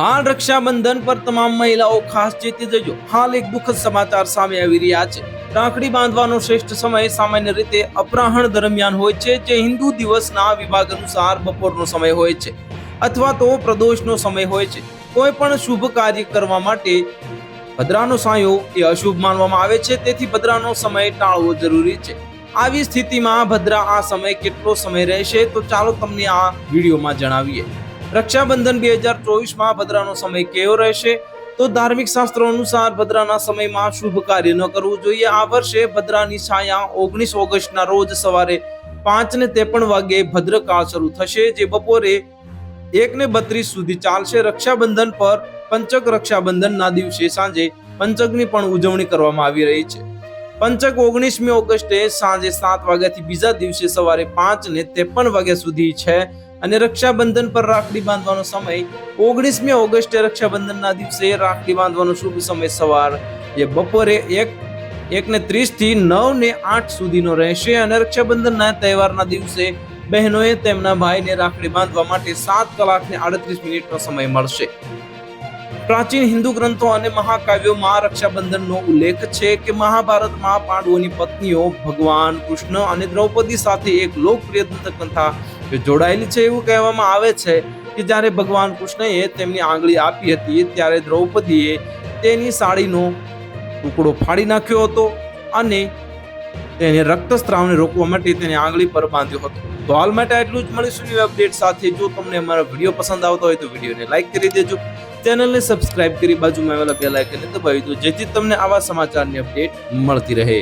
હાલ રક્ષાબંધન પર તમામ મહિલાઓ ખાસ ચેતી જજો. હાલ એક દુઃખદ સમાચાર સામે આવી રહ્યા છે. રાખડી બાંધવાનો શ્રેષ્ઠ સમય સામાન્ય રીતે અપરાહણ દરમિયાન હોય છે, જે હિન્દુ દિવસના વિભાગ અનુસાર બપોરનો સમય હોય છે, અથવા તો પ્રદોષનો સમય હોય છે. કોઈ પણ શુભ કાર્ય કરવા માટે ભદ્રાનો સાયો એ અશુભ માનવામાં આવે છે, તેથી ભદ્રાનો સમય ટાળવો જરૂરી છે. આવી સ્થિતિમાં ભદ્રા આ સમય કેટલો સમય રહેશે, તો ચાલો તમને આ વિડીયોમાં જણાવીએ. રક્ષાબંધન બે હજાર ચોવીસમાં ભદ્રાનો સમય કેવો રહેશે? તો ધાર્મિક શાસ્ત્રો અનુસાર ભદ્રાના સમયમાં શુભ કાર્ય ન કરવું જોઈએ. આ વર્ષે ભદ્રાની છાયા ઓગણીસ ઓગસ્ટના રોજ સવારે પાંચ ને ત્રેપન વાગે ભદ્રકાળ શરૂ થશે, જે બપોરે એક ને બત્રીસ સુધી ચાલશે. રક્ષાબંધન પર પંચક રક્ષાબંધનના દિવસે સાંજે પંચકની પણ ઉજવણી કરવામાં આવી રહી છે. પંચક ઓગણીસમી ઓગસ્ટે સાંજે સાત વાગ્યાથી બીજા દિવસે સવારે પાંચ ને ત્રેપન વાગ્યા સુધી છે. અને રક્ષાબંધન પર રાખડી બાંધવાનો સમય ઓગણીસમી ઓગસ્ટે રક્ષાબંધનના દિવસે રાખડી બાંધવાનો શુભ સમય સવાર એ બપોરે એક, એકને ત્રીસથી નવને આઠ સુધીનો રહેશે અને રક્ષાબંધનના તહેવારના દિવસે બહેનોએ તેમના ભાઈને રાખડી બાંધવા માટે સાત કલાક ને આડત્રીસ મિનિટનો સમય મળશે. પ્રાચીન હિન્દુ ગ્રંથો અને મહાકાવ્યોમાં રક્ષાબંધનનો ઉલ્લેખ છે કે મહાભારતમાં પાંડવોની પત્નીઓ ભગવાન કૃષ્ણ અને દ્રૌપદી સાથે એક લોકપ્રિય દંતકથા જોડાયેલી છે એવું કહેવામાં આવે છે કે જ્યારે ભગવાન કૃષ્ણએ તેમની આંગળી આપી હતી ત્યારે દ્રૌપદીએ તેની સાડીનો ટુકડો ફાડી નાખ્યો હતો અને તેને રક્તસ્રાવને રોકવા માટે તેની આંગળી પર બાંધ્યો હતો. તો હાલ માટે આટલું જ. મળીશું ન્યૂ અપડેટ સાથે. જો તમને અમારા વીડિયો પસંદ આવતો હોય તો વિડીયોને લાઇક કરી દેજો. ચેનલને સબસ્ક્રાઇબ કરી બાજુમાં આવેલા બે લાઇકને દબાવી દો જેથી તમને આવા સમાચારની અપડેટ મળતી રહે.